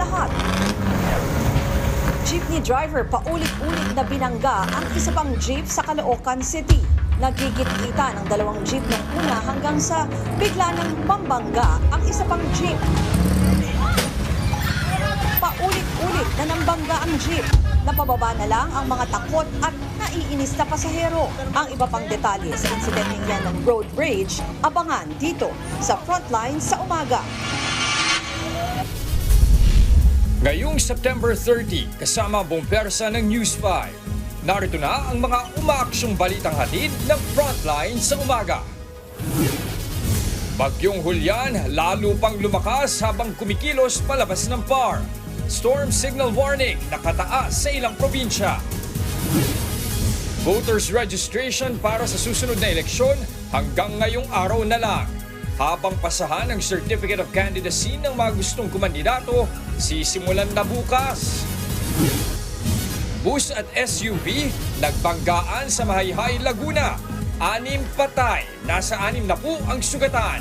lahat. Jeepney driver paulit-ulit na binangga ang isa pang jeep sa Caloocan City. Nagigit-kita ng dalawang jeep ng una hanggang sa bigla ng mambangga ang isa pang jeep. Paulit-ulit na nambangga ang jeep. Napababa na lang ang mga takot at naiinis na pasahero. Ang iba pang detalye sa insidenteng yan ng road rage, abangan dito sa Frontline sa umaga. Ngayong September 30, kasama ang buong persa ng News 5. Narito na ang mga umaaksyong balitang hatid ng Frontline sa umaga. Bagyong Hulyan lalo pang lumakas habang kumikilos palabas ng PAR. Storm signal warning nakataas sa ilang probinsya. Voters registration para sa susunod na eleksyon hanggang ngayong araw na lang. Habang pasahan ang Certificate of Candidacy ng mga gustong kumandidato, sisimulan na bukas. Bus at SUV nagbanggaan sa Mahayhay, Laguna. Anim patay, nasa anim na po ang sugatan.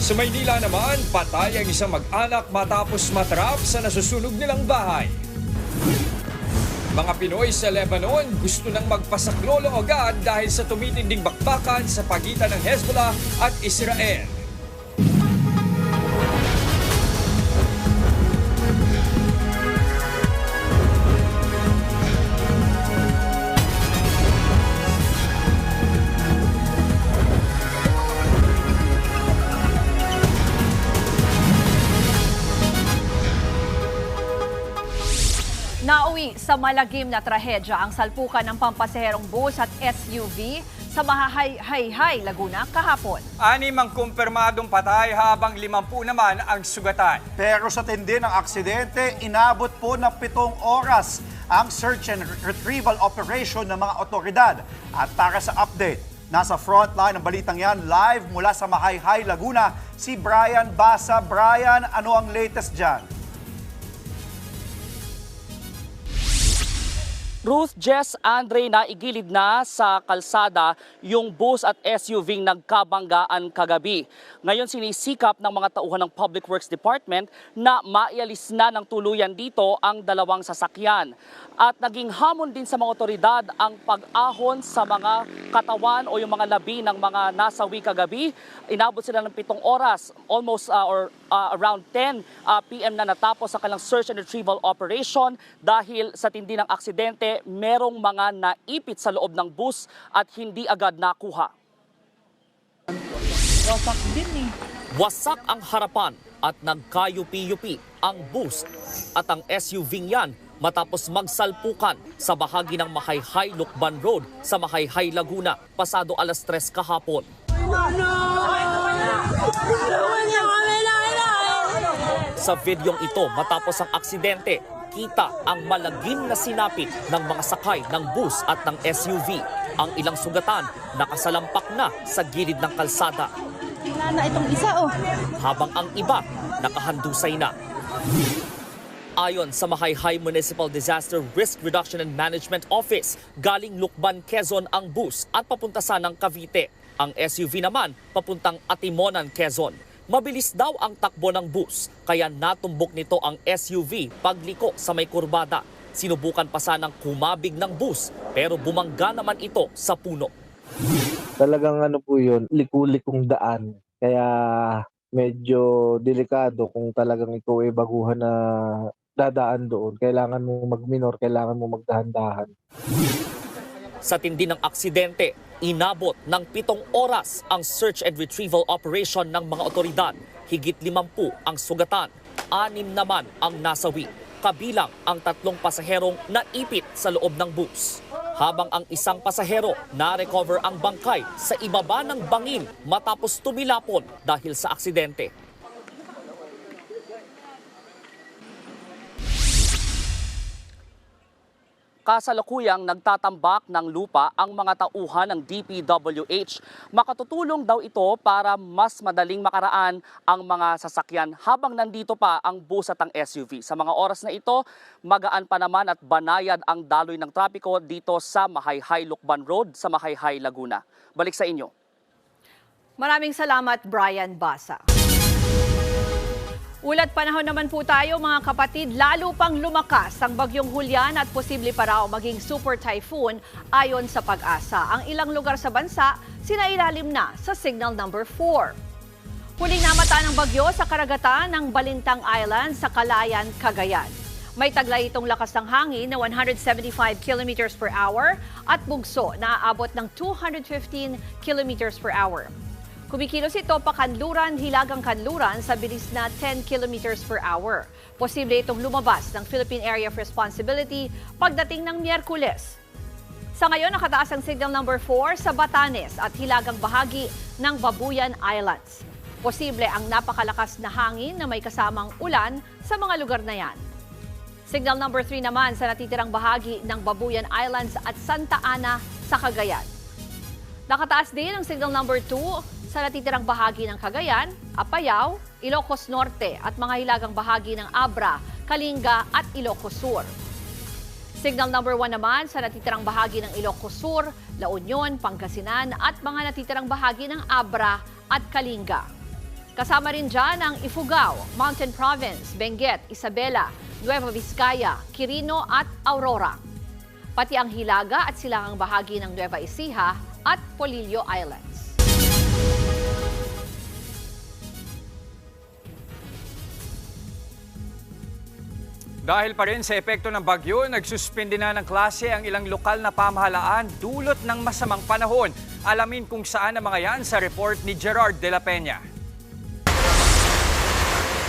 Sa Maynila naman, patay ang isang mag-anak matapos matrap sa nasusunog nilang bahay. Mga Pinoy sa Lebanon gusto nang magpasaklolo agad dahil sa tumitinding bakbakan sa pagitan ng Hezbollah at Israel. Nauwi sa malagim na trahedya ang salpukan ng pampasaherong bus at SUV sa Mahayhay, Laguna kahapon. Anim ang kumpirmadong patay habang limampu naman ang sugatan. Pero sa tindi ng aksidente, inabot po ng pitong oras ang search and retrieval operation ng mga otoridad. At para sa update, nasa frontline ng balitang yan, live mula sa Mahayhay, Laguna, si Brian Basa. Brian, ano ang latest dyan? Ruth Jess Andre na igilid na sa kalsada yung bus at SUV nagkabanggaan kagabi. Ngayon sinisikap ng mga tauhan ng Public Works Department na maialis na ng tuluyan dito ang dalawang sasakyan. At naging hamon din sa mga otoridad ang pag-ahon sa mga katawan o yung mga labi ng mga nasawi kagabi. Inabot sila ng pitong oras, almost uh, or uh, around 10 uh, p.m. na natapos ang kanilang search and retrieval operation dahil sa tindi ng aksidente, merong mga naipit sa loob ng bus at hindi agad nakuha. Wasak ang harapan at nagkayupi-yupi ang bus at ang SUV yan matapos magsalpukan sa bahagi ng Mahayhay Lukban Road sa Mahayhay, Laguna pasado alas 3 kahapon. Sa videong ito, matapos ang aksidente, kita ang malagim na sinapit ng mga sakay ng bus at ng SUV. Ang ilang sugatan nakasalampak na sa gilid ng kalsada. Wala na itong isa oh. habang ang iba nakahandusay na. Ayon sa Mahayhay Municipal Disaster Risk Reduction and Management Office, galing Lukban, Quezon ang bus at papunta sanang Cavite. Ang SUV naman papuntang Atimonan, Quezon. Mabilis daw ang takbo ng bus, kaya natumbok nito ang SUV pagliko sa may kurbada. Sinubukan pa sanang kumabig ng bus, pero bumangga naman ito sa puno. talagang ano po yun, liku-likong daan. Kaya medyo delikado kung talagang ikaw ay baguhan na dadaan doon. Kailangan mo mag-minor, kailangan mo magdahan-dahan. Sa tindi ng aksidente, inabot ng pitong oras ang search and retrieval operation ng mga otoridad. Higit limampu ang sugatan, anim naman ang nasawi, kabilang ang tatlong pasaherong naipit sa loob ng bus. Habang ang isang pasahero na-recover ang bangkay sa ibaba ng bangin matapos tumilapon dahil sa aksidente. Kasalukuyang nagtatambak ng lupa ang mga tauhan ng DPWH. Makatutulong daw ito para mas madaling makaraan ang mga sasakyan habang nandito pa ang bus at ang SUV. Sa mga oras na ito, magaan pa naman at banayad ang daloy ng trapiko dito sa Mahayhay Lukban Road sa Mahayhay, Laguna. Balik sa inyo. Maraming salamat, Brian Basa. Ulat panahon naman po tayo mga kapatid, lalo pang lumakas ang bagyong Hulyan at posible pa raw maging super typhoon ayon sa pag-asa. Ang ilang lugar sa bansa, sinailalim na sa signal number 4. Huling namata ng bagyo sa karagatan ng Balintang Island sa Kalayan, Cagayan. May taglay itong lakas ng hangin na 175 kilometers per hour at bugso na aabot ng 215 kilometers per hour. Kumikilos ito pa kanluran, hilagang kanluran sa bilis na 10 kilometers per hour. Posible itong lumabas ng Philippine Area of Responsibility pagdating ng Miyerkules. Sa ngayon, nakataas ang signal number 4 sa Batanes at hilagang bahagi ng Babuyan Islands. Posible ang napakalakas na hangin na may kasamang ulan sa mga lugar na yan. Signal number 3 naman sa natitirang bahagi ng Babuyan Islands at Santa Ana sa Cagayan. Nakataas din ang signal number 2 sa natitirang bahagi ng Cagayan, Apayao, Ilocos Norte at mga hilagang bahagi ng Abra, Kalinga at Ilocos Sur. Signal number 1 naman sa natitirang bahagi ng Ilocos Sur, La Union, Pangasinan at mga natitirang bahagi ng Abra at Kalinga. Kasama rin dyan ang Ifugao, Mountain Province, Benguet, Isabela, Nueva Vizcaya, Quirino at Aurora. Pati ang Hilaga at silangang bahagi ng Nueva Ecija at Polillo Islands. Dahil pa rin sa epekto ng bagyo, nagsuspende na ng klase ang ilang lokal na pamahalaan dulot ng masamang panahon. Alamin kung saan ang mga yan sa report ni Gerard de la Peña.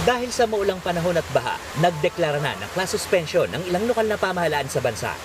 Dahil sa maulang panahon at baha, nagdeklara na ng class suspension ng ilang lokal na pamahalaan sa bansa.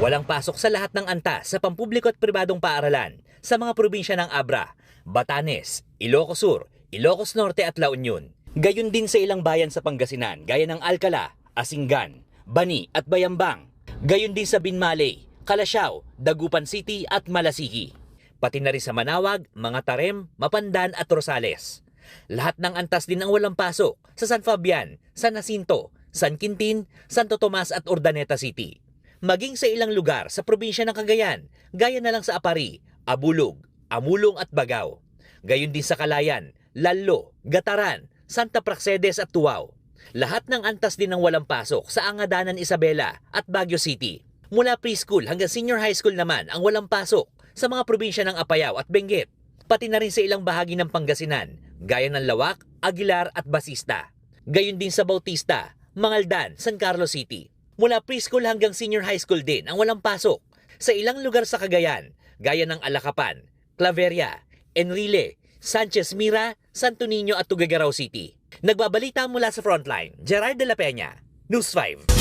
Walang pasok sa lahat ng antas sa pampubliko at pribadong paaralan sa mga probinsya ng Abra, Batanes, Ilocos Sur, Ilocos Norte at La Union. Gayon din sa ilang bayan sa Pangasinan gaya ng Alcala, Asingan, Bani at Bayambang. Gayon din sa Binmaley, Calasiao, Dagupan City at Malasigi. Pati na rin sa Manawag, mga Tarem, Mapandan at Rosales. Lahat ng antas din ang walang pasok sa San Fabian, San Jacinto, San Quintin, Santo Tomas at Urdaneta City. Maging sa ilang lugar sa probinsya ng Cagayan, gaya na lang sa Apari, Abulog, Amulong at Bagao. Gayon din sa Kalayan, Lalo, Gataran, Santa Praxedes at Tuaw. Lahat ng antas din ng walang pasok sa Angadanan Isabela at Baguio City. Mula preschool hanggang senior high school naman ang walang pasok sa mga probinsya ng Apayao at Benguet. Pati na rin sa ilang bahagi ng Pangasinan, gaya ng Lawak, Aguilar at Basista. Gayon din sa Bautista, Mangaldan, San Carlos City. Mula preschool hanggang senior high school din ang walang pasok sa ilang lugar sa Cagayan, gaya ng Alacapan, Claveria, Enrile, Sanchez Mira, Santo Niño at Tuguegarao City. Nagbabalita mula sa Frontline, Gerard de la Peña, News 5.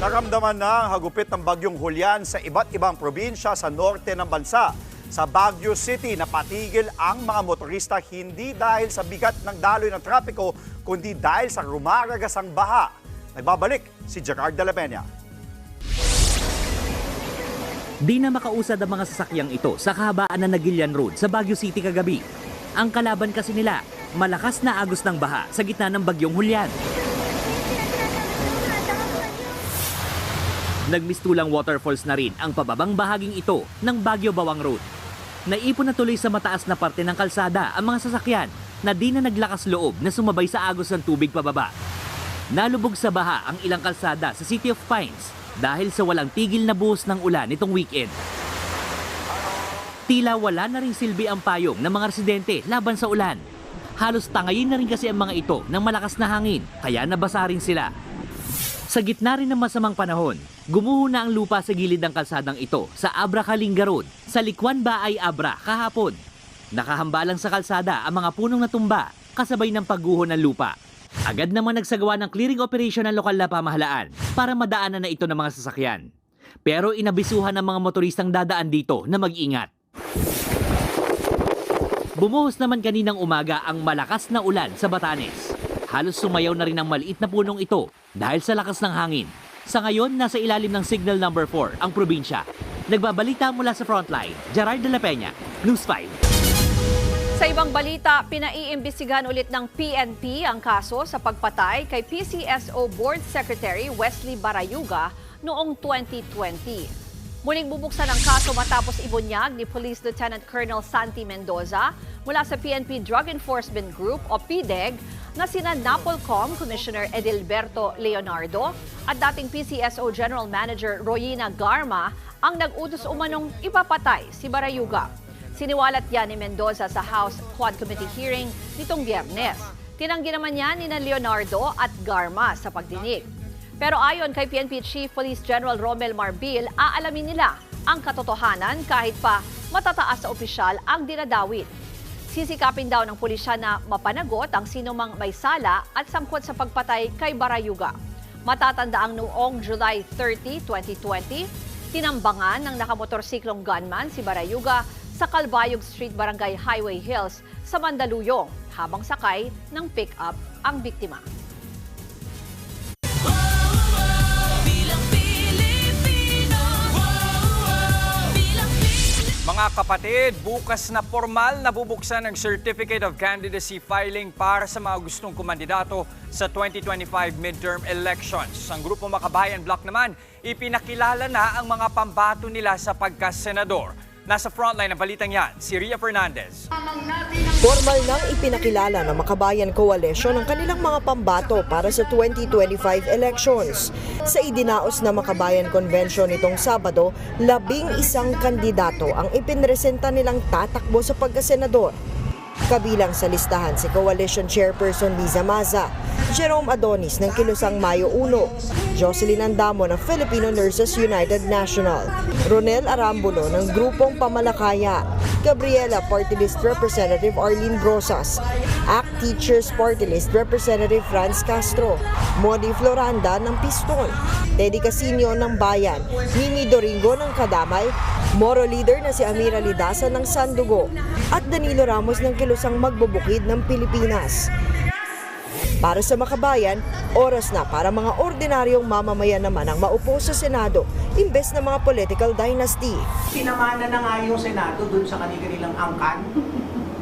Naramdaman na ang hagupit ng bagyong Hulyan sa iba't ibang probinsya sa norte ng bansa. Sa Baguio City, napatigil ang mga motorista hindi dahil sa bigat ng daloy ng trapiko, kundi dahil sa rumaragasang baha. Nagbabalik si Gerard de la Peña. Di na makausad ang mga sasakyang ito sa kahabaan ng Nagilian Road sa Baguio City kagabi. Ang kalaban kasi nila, malakas na agos ng baha sa gitna ng bagyong Hulyan. Nagmistulang waterfalls na rin ang pababang bahaging ito ng Baguio Bawang Road. Naipon na tuloy sa mataas na parte ng kalsada ang mga sasakyan na di na naglakas loob na sumabay sa agos ng tubig pababa. Nalubog sa baha ang ilang kalsada sa City of Pines dahil sa walang tigil na buhos ng ulan nitong weekend. Tila wala na rin silbi ang payong ng mga residente laban sa ulan. Halos tangayin na rin kasi ang mga ito ng malakas na hangin, kaya nabasa rin sila. Sa gitna rin ng masamang panahon, gumuho na ang lupa sa gilid ng kalsadang ito sa Abra Kalinga Road, sa Likwan Baay Abra kahapon. Nakahambalang sa kalsada ang mga punong natumba kasabay ng pagguho ng lupa. Agad naman nagsagawa ng clearing operation ng lokal na pamahalaan para madaanan na ito ng mga sasakyan. Pero inabisuhan ng mga motoristang dadaan dito na mag-ingat. Bumuhos naman kaninang umaga ang malakas na ulan sa Batanes. Halos sumayaw na rin ang maliit na punong ito dahil sa lakas ng hangin. Sa ngayon, nasa ilalim ng signal number 4 ang probinsya. Nagbabalita mula sa frontline, Gerard de la Peña, News 5. Sa ibang balita, pinaiimbestigahan ulit ng PNP ang kaso sa pagpatay kay PCSO Board Secretary Wesley Barayuga noong 2020. Muling bubuksan ang kaso matapos ibunyag ni Police Lieutenant Colonel Santi Mendoza mula sa PNP Drug Enforcement Group o PDEG na sina NAPOLCOM Commissioner Edilberto Leonardo at dating PCSO General Manager Royina Garma ang nag-utos umanong ipapatay si Barayuga. Siniwalat yan ni Mendoza sa House Quad Committee hearing nitong biyernes. Tinanggi naman niya ni na Leonardo at Garma sa pagdinig. Pero ayon kay PNP Chief Police General Romel Marbil, aalamin nila ang katotohanan kahit pa matataas sa opisyal ang dinadawit. Sisikapin daw ng pulisya na mapanagot ang sinumang may sala at sangkot sa pagpatay kay Barayuga. Matatanda ang noong July 30, 2020, tinambangan ng nakamotorsiklong gunman si Barayuga sa Calbayog Street, Barangay Highway Hills sa Mandaluyong habang sakay ng pick-up ang biktima. Mga kapatid, bukas na formal na bubuksan ang Certificate of Candidacy filing para sa mga gustong kumandidato sa 2025 midterm elections. Ang Grupo Makabayan Block naman, ipinakilala na ang mga pambato nila sa pagkasenador. Nasa frontline ng balitang yan, si Ria Fernandez. Formal nang ipinakilala ng Makabayan Coalition ang kanilang mga pambato para sa 2025 elections. Sa idinaos na Makabayan Convention nitong Sabado, labing isang kandidato ang ipinresenta nilang tatakbo sa pagkasenador. Kabilang sa listahan si Coalition Chairperson Liza Maza, Jerome Adonis ng Kilusang Mayo 1, Jocelyn Andamo ng Filipino Nurses United National, Ronel Arambulo ng Grupong Pamalakaya, Gabriela Party List Representative Arlene Brosas, ACT Teachers Party List Representative Franz Castro, Modi Floranda ng Piston, Teddy Casino ng Bayan, Mimi Doringo ng Kadamay, Moro Leader na si Amira Lidasa ng Sandugo, at Danilo Ramos ng Kilusang Magbubukid ng Pilipinas. Para sa makabayan, oras na para mga ordinaryong mamamayan naman ang maupo sa Senado imbes na mga political dynasty. Sinamana na nga yung Senado dun sa kanilang angkan.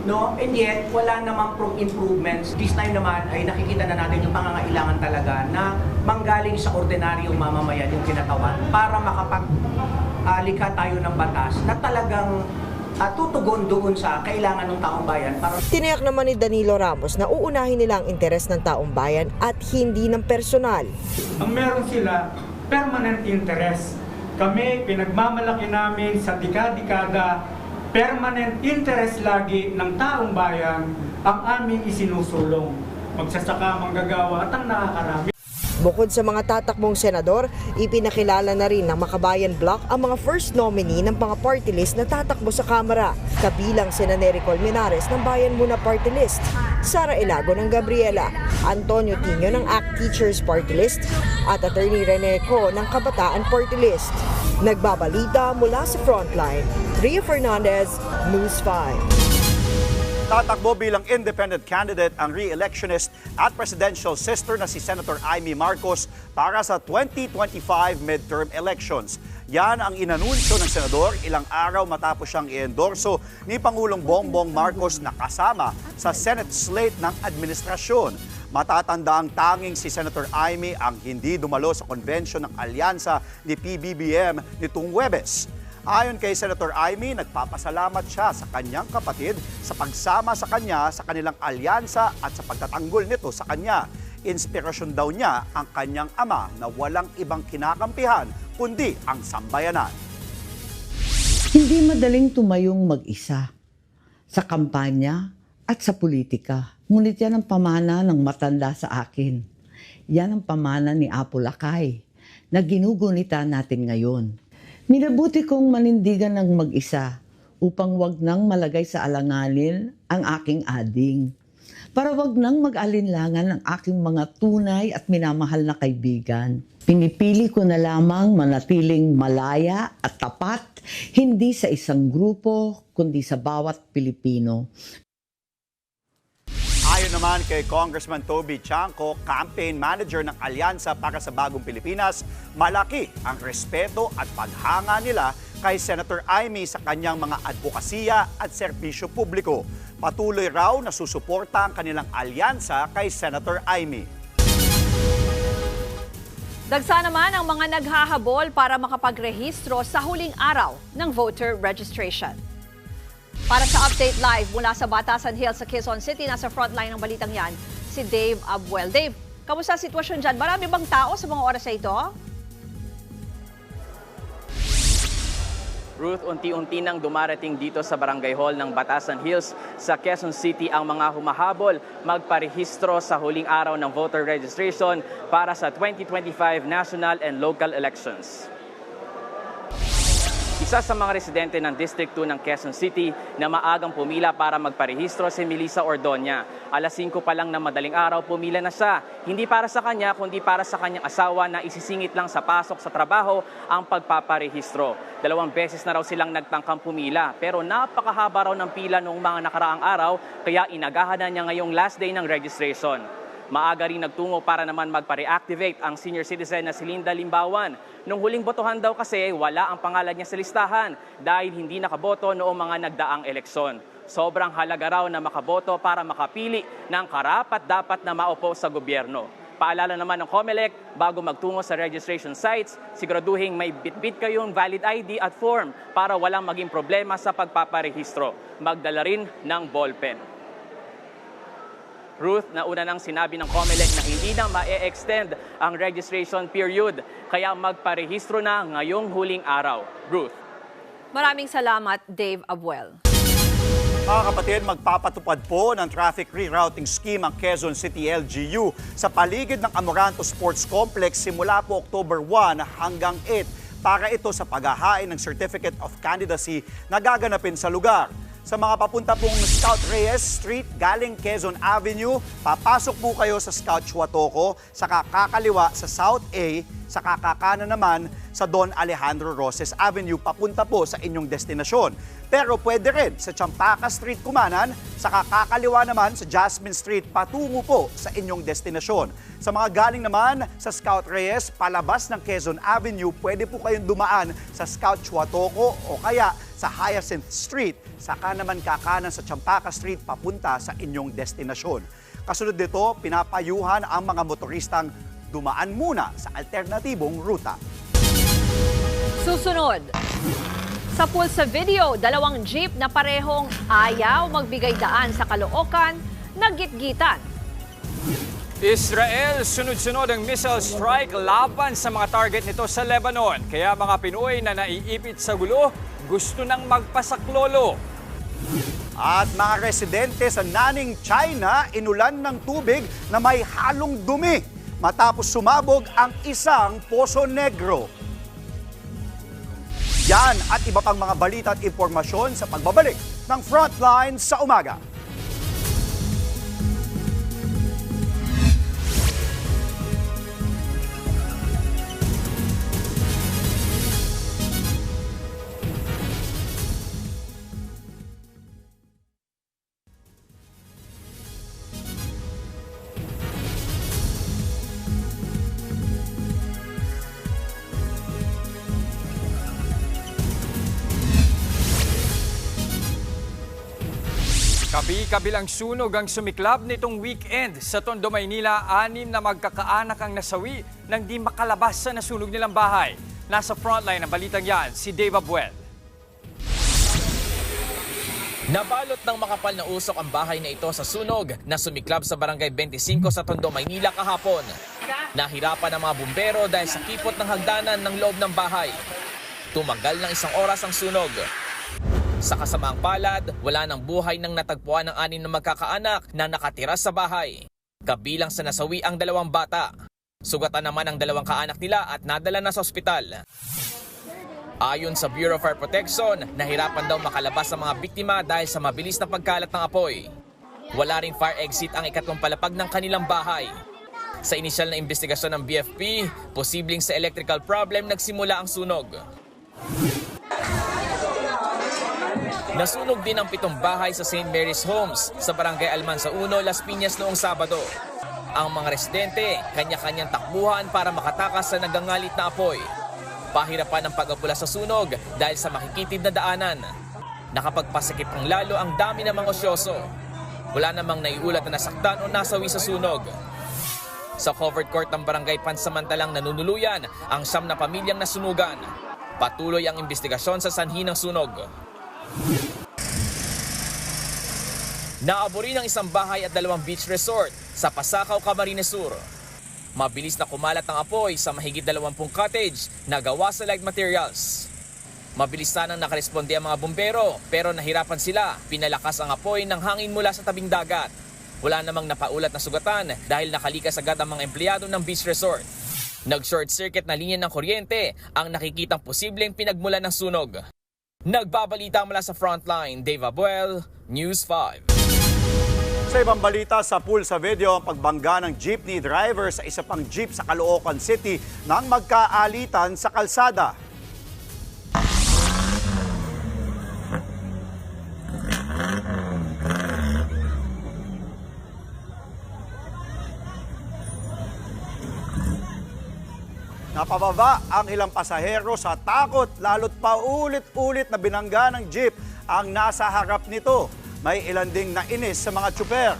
No? And yet, wala namang pro improvements. This time naman ay nakikita na natin yung pangangailangan talaga na manggaling sa ordinaryong mamamayan yung kinatawan para makapag likha tayo ng batas na talagang ah, tutugon doon sa kailangan ng taong bayan para Tiniyak naman ni Danilo Ramos na uunahin nila ang interes ng taong bayan at hindi ng personal. ang meron sila permanent interest. Kami, pinagmamalaki namin sa dekada-dekada, permanent interest lagi ng taong bayan ang aming isinusulong. Magsasaka, manggagawa at ang nakakarami. Bukod sa mga tatakbong senador, ipinakilala na rin ng Makabayan Block ang mga first nominee ng mga party list na tatakbo sa Kamara, kabilang si Nery Colmenares ng Bayan Muna Party List, Sara Elago ng Gabriela, Antonio Tino ng ACT Teachers Party List, at Attorney Rene Co ng Kabataan Party List. Nagbabalita mula sa Frontline, Ria Fernandez, News 5. Tatakbo bilang independent candidate ang re-electionist at presidential sister na si Senator Amy Marcos para sa 2025 midterm elections. Yan ang inanunsyo ng senador ilang araw matapos siyang i-endorso ni Pangulong Bongbong Marcos na kasama sa Senate slate ng administrasyon. Matatanda ang tanging si Senator Amy ang hindi dumalo sa convention ng alyansa ni PBBM nitong Webes. Ayon kay Senator Amy, nagpapasalamat siya sa kanyang kapatid sa pagsama sa kanya sa kanilang alyansa at sa pagtatanggol nito sa kanya. Inspirasyon daw niya ang kanyang ama na walang ibang kinakampihan kundi ang sambayanan. Hindi madaling tumayong mag-isa sa kampanya at sa politika. Ngunit yan ang pamana ng matanda sa akin. Yan ang pamana ni Apo Lakay na ginugunita natin ngayon. Minabuti kong manindigan ng mag-isa upang wag nang malagay sa alanganin ang aking ading. Para wag nang mag-alinlangan ang aking mga tunay at minamahal na kaibigan. Pinipili ko na lamang manatiling malaya at tapat, hindi sa isang grupo, kundi sa bawat Pilipino. Ayon naman kay Congressman Toby Chanco, campaign manager ng Alyansa para sa Bagong Pilipinas, malaki ang respeto at paghanga nila kay Senator Amy sa kanyang mga advokasya at serbisyo publiko. Patuloy raw na susuporta ang kanilang alyansa kay Senator Amy. Dagsa naman ang mga naghahabol para makapagrehistro sa huling araw ng voter registration. Para sa Update Live mula sa Batasan Hills sa Quezon City, nasa frontline ng balitang yan, si Dave Abuel. Dave, kamusta ang sitwasyon dyan? Marami bang tao sa mga oras na ito? Ruth, unti-unti nang dumarating dito sa Barangay Hall ng Batasan Hills sa Quezon City ang mga humahabol magparehistro sa huling araw ng voter registration para sa 2025 national and local elections. Isa sa mga residente ng District 2 ng Quezon City na maagang pumila para magparehistro si Melissa Ordonya. Alas 5 pa lang na madaling araw, pumila na siya. Hindi para sa kanya, kundi para sa kanyang asawa na isisingit lang sa pasok sa trabaho ang pagpaparehistro. Dalawang beses na raw silang nagtangkang pumila, pero napakahaba raw ng pila noong mga nakaraang araw, kaya inagahan na niya ngayong last day ng registration. Maaga rin nagtungo para naman magpa-reactivate ang senior citizen na si Linda Limbawan. Nung huling botohan daw kasi wala ang pangalan niya sa listahan dahil hindi nakaboto noong mga nagdaang eleksyon. Sobrang halaga raw na makaboto para makapili ng karapat dapat na maupo sa gobyerno. Paalala naman ng COMELEC, bago magtungo sa registration sites, siguraduhin may bitbit kayong valid ID at form para walang maging problema sa pagpaparehistro. Magdala rin ng ballpen. Ruth, nauna nang sinabi ng COMELEC na hindi na ma-extend ang registration period, kaya magparehistro na ngayong huling araw. Ruth. Maraming salamat, Dave Abuel. Mga kapatid, magpapatupad po ng traffic rerouting scheme ang Quezon City LGU sa paligid ng Amoranto Sports Complex simula po October 1 hanggang 8 para ito sa paghahain ng Certificate of Candidacy na gaganapin sa lugar. Sa mga papunta pong Scout Reyes Street galing Quezon Avenue, papasok po kayo sa Scout Chuatoco, sa kakakaliwa sa South A, sa kakakana naman sa Don Alejandro Roses Avenue papunta po sa inyong destinasyon. Pero pwede rin sa Champaka Street Kumanan, sa kakakaliwa naman sa Jasmine Street patungo po sa inyong destinasyon. Sa mga galing naman sa Scout Reyes, palabas ng Quezon Avenue, pwede po kayong dumaan sa Scout Chuatoco o kaya sa Hyacinth Street, saka naman kakanan sa Champaka Street papunta sa inyong destinasyon. Kasunod nito, pinapayuhan ang mga motoristang dumaan muna sa alternatibong ruta. Susunod. Sa pool sa video, dalawang jeep na parehong ayaw magbigay daan sa Caloocan, naggitgitan. Israel, sunod-sunod ang missile strike laban sa mga target nito sa Lebanon. Kaya mga Pinoy na naiipit sa gulo, gusto nang magpasaklolo. At mga residente sa Naning, China, inulan ng tubig na may halong dumi matapos sumabog ang isang poso negro. Yan at iba pang mga balita at impormasyon sa pagbabalik ng Frontline sa umaga. Kabi-kabilang sunog ang sumiklab nitong weekend sa Tondo, Maynila. Anim na magkakaanak ang nasawi nang di makalabas sa nasunog nilang bahay. Nasa frontline ng balitang yan, si Dave Abuel. Nabalot ng makapal na usok ang bahay na ito sa sunog na sumiklab sa barangay 25 sa Tondo, Maynila kahapon. Nahirapan ang mga bumbero dahil sa kipot ng hagdanan ng loob ng bahay. Tumagal ng isang oras ang sunog. Sa kasamaang palad, wala ng buhay nang natagpuan ng anim na magkakaanak na nakatira sa bahay. Kabilang sa nasawi ang dalawang bata. Sugatan naman ang dalawang kaanak nila at nadala na sa ospital. Ayon sa Bureau of Fire Protection, nahirapan daw makalabas ang mga biktima dahil sa mabilis na pagkalat ng apoy. Wala ring fire exit ang ikatlong palapag ng kanilang bahay. Sa inisyal na investigasyon ng BFP, posibleng sa electrical problem nagsimula ang sunog. Nasunog din ang pitong bahay sa St. Mary's Homes sa Barangay Almansa 1, Las Piñas noong Sabado. Ang mga residente, kanya-kanyang takbuhan para makatakas sa nagangalit na apoy. Pahirapan ang pag-apula sa sunog dahil sa makikitid na daanan. Nakapagpasikip ang lalo ang dami ng mga osyoso. Wala namang naiulat na nasaktan o nasawi sa sunog. Sa covered court ng barangay pansamantalang nanunuluyan ang siyam na pamilyang nasunugan. Patuloy ang investigasyon sa sanhi ng sunog. Naabori ng isang bahay at dalawang beach resort sa Pasakaw, Camarines Sur. Mabilis na kumalat ang apoy sa mahigit 20 cottage na gawa sa light materials. Mabilis sanang nakaresponde ang mga bumbero pero nahirapan sila. Pinalakas ang apoy ng hangin mula sa tabing dagat. Wala namang napaulat na sugatan dahil nakalikas agad ang mga empleyado ng beach resort. Nag-short circuit na linya ng kuryente ang nakikitang posibleng pinagmulan ng sunog. Nagbabalita mula sa frontline, Dave Abuel, News 5. Sa ibang balita sa pool sa video, ang pagbangga ng jeepney driver sa isa pang jeep sa Caloocan City nang magkaalitan sa kalsada. Napababa ang ilang pasahero sa takot lalo't paulit-ulit na binangga ng jeep ang nasa harap nito. May ilan ding nainis sa mga tsuper.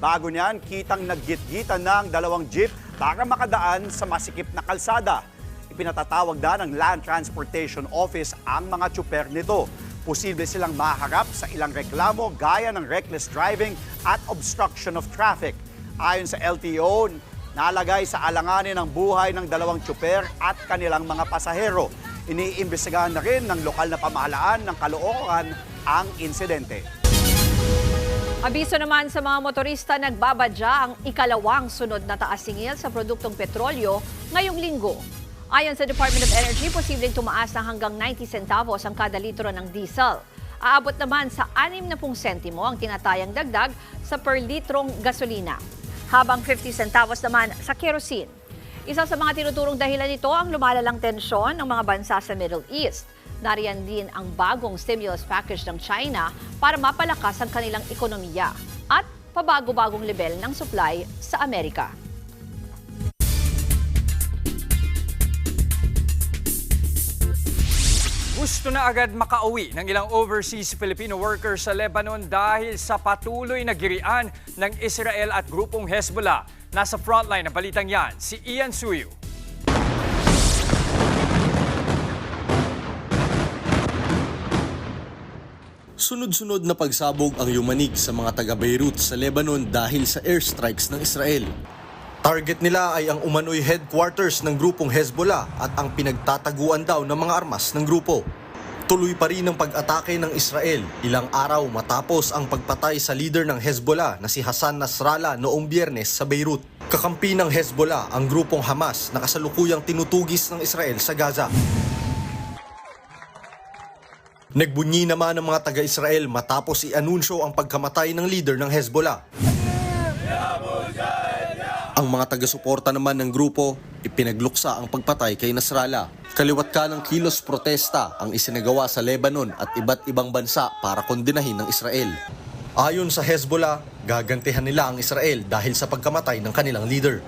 Bago niyan, kitang naggit-gitan na ang dalawang jeep para makadaan sa masikip na kalsada. Ipinatatawag na ng Land Transportation Office ang mga tsuper nito. Posible silang maharap sa ilang reklamo gaya ng reckless driving at obstruction of traffic. Ayon sa LTO, nalagay sa alanganin ang buhay ng dalawang tsuper at kanilang mga pasahero. Iniimbestigahan na rin ng lokal na pamahalaan ng Caloocan ang insidente. Abiso naman sa mga motorista nagbabadya ang ikalawang sunod na taas singil sa produktong petrolyo ngayong linggo. Ayon sa Department of Energy, posibleng tumaas ng hanggang 90 centavos ang kada litro ng diesel. Aabot naman sa 60 sentimo ang tinatayang dagdag sa per litrong gasolina, habang 50 centavos naman sa kerosene. Isa sa mga tinuturong dahilan nito ang lumalalang tensyon ng mga bansa sa Middle East. Nariyan din ang bagong stimulus package ng China para mapalakas ang kanilang ekonomiya at pabago-bagong level ng supply sa Amerika. Gusto na agad makauwi ng ilang overseas Filipino workers sa Lebanon dahil sa patuloy na girian ng Israel at grupong Hezbollah. Nasa frontline ng balitang yan, si Ian Suyu. Sunod-sunod na pagsabog ang yumanig sa mga taga Beirut sa Lebanon dahil sa airstrikes ng Israel. Target nila ay ang umano'y headquarters ng grupong Hezbollah at ang pinagtataguan daw ng mga armas ng grupo. Tuloy pa rin ang pag-atake ng Israel ilang araw matapos ang pagpatay sa leader ng Hezbollah na si Hassan Nasrallah noong biyernes sa Beirut. Kakampi ng Hezbollah ang grupong Hamas na kasalukuyang tinutugis ng Israel sa Gaza. Nagbunyi naman ng mga taga-Israel matapos i-anunsyo ang pagkamatay ng leader ng Hezbollah. Ang mga taga-suporta naman ng grupo, ipinagluksa ang pagpatay kay Nasrallah. Kaliwat ka ng kilos protesta ang isinagawa sa Lebanon at iba't ibang bansa para kondinahin ng Israel. Ayon sa Hezbollah, gagantihan nila ang Israel dahil sa pagkamatay ng kanilang leader.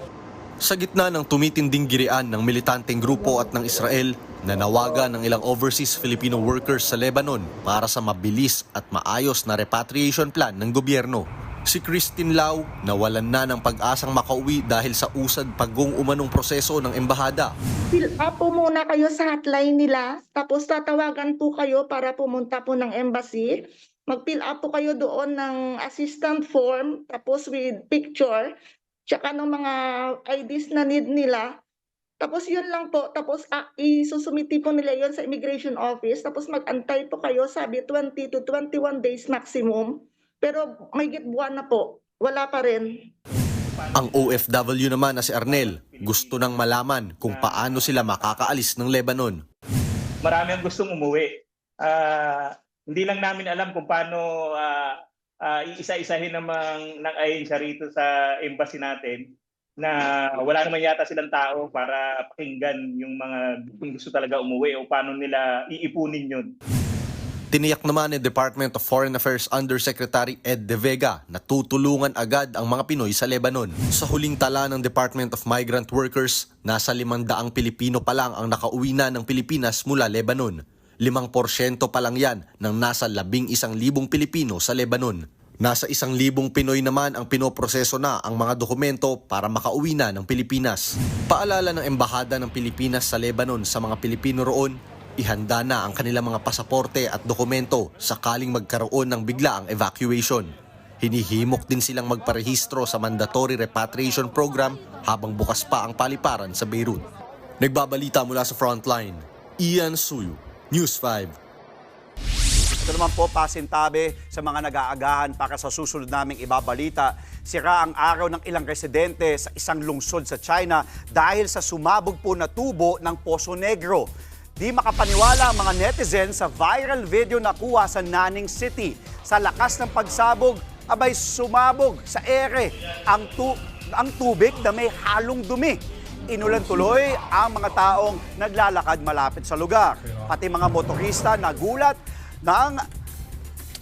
Sa gitna ng tumitinding girian ng militanteng grupo at ng Israel, nanawagan ng ilang overseas Filipino workers sa Lebanon para sa mabilis at maayos na repatriation plan ng gobyerno. Si Christine Lau nawalan na ng pag-asang makauwi dahil sa usad paggung umanong proseso ng embahada. Fill up po muna kayo sa hotline nila, tapos tatawagan po kayo para pumunta po ng embassy. Mag-fill up po kayo doon ng assistant form, tapos with picture, tsaka ng mga IDs na need nila. Tapos yun lang po, tapos ah, isusumiti po nila yun sa immigration office, tapos mag-antay po kayo, sabi 20 to 21 days maximum. Pero may buwan na po, wala pa rin. Ang OFW naman na si Arnel gusto nang malaman kung paano sila makakaalis ng Lebanon. marami ang gustong umuwi. Ah, hindi lang namin alam kung paano ah, ah, iisa-isahin namang ng ahensya rito sa embassy natin na wala naman yata silang tao para pakinggan yung mga gusto talaga umuwi o paano nila iipunin yun. Tiniyak naman ni Department of Foreign Affairs Undersecretary Ed De Vega na tutulungan agad ang mga Pinoy sa Lebanon. Sa huling tala ng Department of Migrant Workers, nasa 500 Pilipino pa lang ang nakauwi na ng Pilipinas mula Lebanon. 5% pa lang yan ng nasa 11,000 Pilipino sa Lebanon. Nasa 1,000 Pinoy naman ang pinoproseso na ang mga dokumento para makauwi na ng Pilipinas. Paalala ng Embahada ng Pilipinas sa Lebanon sa mga Pilipino roon, ihanda na ang kanilang mga pasaporte at dokumento sakaling magkaroon ng biglaang evacuation. Hinihimok din silang magparehistro sa mandatory repatriation program habang bukas pa ang paliparan sa Beirut. Nagbabalita mula sa frontline, Ian Suyu, News 5. Ito naman po, pasintabi sa mga nag-aagahan para sa susunod naming ibabalita. Sira ang araw ng ilang residente sa isang lungsod sa China dahil sa sumabog po na tubo ng Poso Negro. Di makapaniwala ang mga netizens sa viral video na kuha sa Naning City. Sa lakas ng pagsabog, abay sumabog sa ere ang, tu- ang tubig na may halong dumi. Inulan tuloy ang mga taong naglalakad malapit sa lugar. Pati mga motorista nagulat ng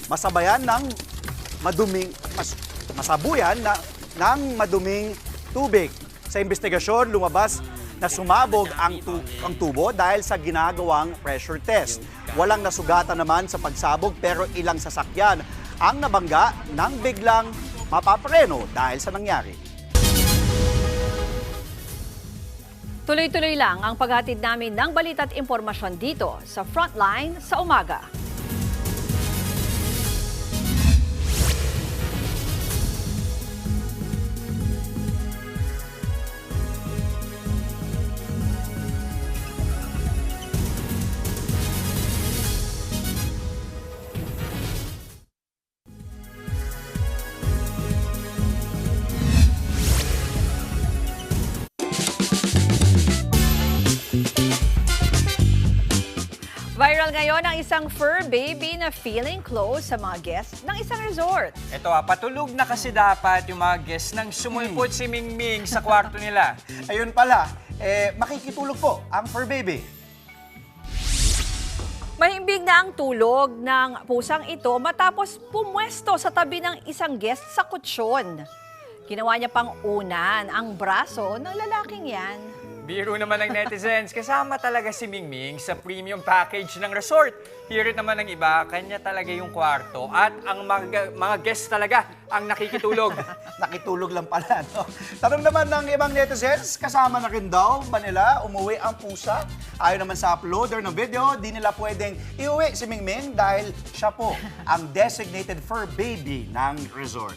masabayan ng maduming mas, masabuyan na, ng maduming tubig. Sa investigasyon, lumabas na sumabog ang, tu- ang tubo dahil sa ginagawang pressure test. Walang nasugatan naman sa pagsabog pero ilang sasakyan ang nabangga nang biglang mapapreno dahil sa nangyari. Tuloy-tuloy lang ang paghatid namin ng balita at impormasyon dito sa Frontline sa umaga. Viral ngayon ang isang fur baby na feeling close sa mga guests ng isang resort. Ito ah, patulog na kasi dapat yung mga guests nang sumulpot si Mingming sa kwarto nila. Ayun pala, eh, makikitulog po ang fur baby. Mahimbing na ang tulog ng pusang ito matapos pumwesto sa tabi ng isang guest sa kutsyon. Ginawa niya pang unan ang braso ng lalaking yan. Biro naman ng netizens, kasama talaga si Mingming sa premium package ng resort. Hirit naman ng iba, kanya talaga yung kwarto at ang mga, mga guests talaga ang nakikitulog. Nakitulog lang pala, no? Tanong naman ng ibang netizens, kasama na rin daw ba nila umuwi ang pusa? Ayon naman sa uploader ng video, di nila pwedeng iuwi si Mingming dahil siya po ang designated fur baby ng resort.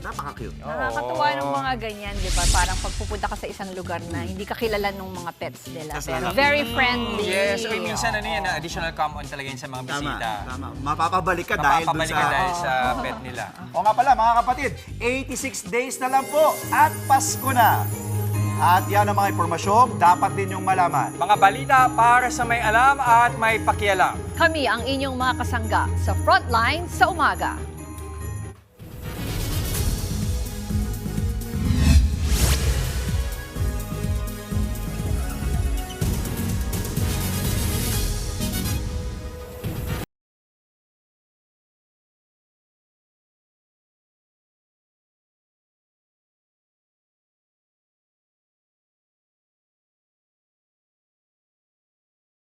Napaka-cute. Nakakatuwa ng mga ganyan, di ba? Parang pagpupunta ka sa isang lugar na hindi ka kilala ng mga pets nila. Pero very friendly. yes, o minsan ano yan, ah, additional come-on talaga yun sa mga bisita. Tama. Mapapabalik ka dahil dun Mapapabalik sa... ka dahil sa pet nila. O nga pala, mga kapatid, 86 days na lang po at Pasko na. At yan ang mga impormasyon dapat din yung malaman. Mga balita para sa may alam at may pakialam. Kami ang inyong mga kasangga sa Frontline sa umaga.